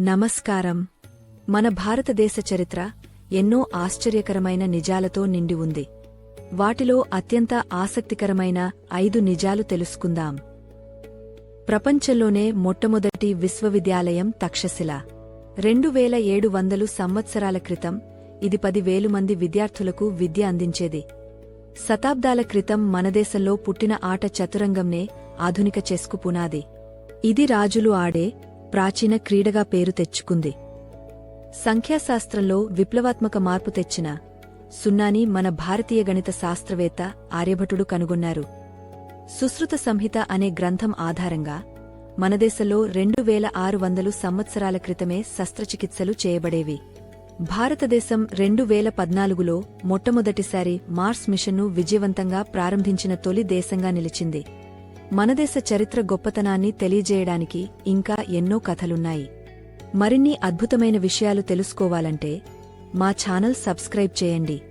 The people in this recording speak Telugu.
నమస్కారం. మన భారతదేశ చరిత్ర ఎన్నో ఆశ్చర్యకరమైన నిజాలతో నిండి ఉంది. వాటిలో అత్యంత ఆసక్తికరమైన ఐదు నిజాలు తెలుసుకుందాం. ప్రపంచంలోనే మొట్టమొదటి విశ్వవిద్యాలయం తక్షశిల. రెండు వేల ఏడు వందలు సంవత్సరాల క్రితం ఇది పదివేలు మంది విద్యార్థులకు విద్య అందించేది. శతాబ్దాల క్రితం మనదేశంలో పుట్టిన ఆట చతురంగంనే ఆధునిక చెస్కు పునాది. ఇది రాజులు ఆడే ప్రాచీన క్రీడగా పేరు తెచ్చుకుంది. సంఖ్యాశాస్త్రంలో విప్లవాత్మక మార్పు తెచ్చిన సున్నాని మన భారతీయ గణిత శాస్త్రవేత్త ఆర్యభటుడు కనుగొన్నారు. సుశ్రుత సంహిత అనే గ్రంథం ఆధారంగా మనదేశంలో రెండు వేల ఆరు వందలు సంవత్సరాల క్రితమే శస్త్రచికిత్సలు చేయబడేవి. భారతదేశం రెండు వేల పద్నాలుగులో మొట్టమొదటిసారి మార్స్ మిషన్ను విజయవంతంగా ప్రారంభించిన తొలి దేశంగా నిలిచింది. మనదేశ చరిత్ర గొప్పతనాన్ని తెలియజేయడానికి ఇంకా ఎన్నో కథలున్నాయి. మరిన్ని అద్భుతమైన విషయాలు తెలుసుకోవాలంటే మా ఛానల్ సబ్స్క్రైబ్ చేయండి.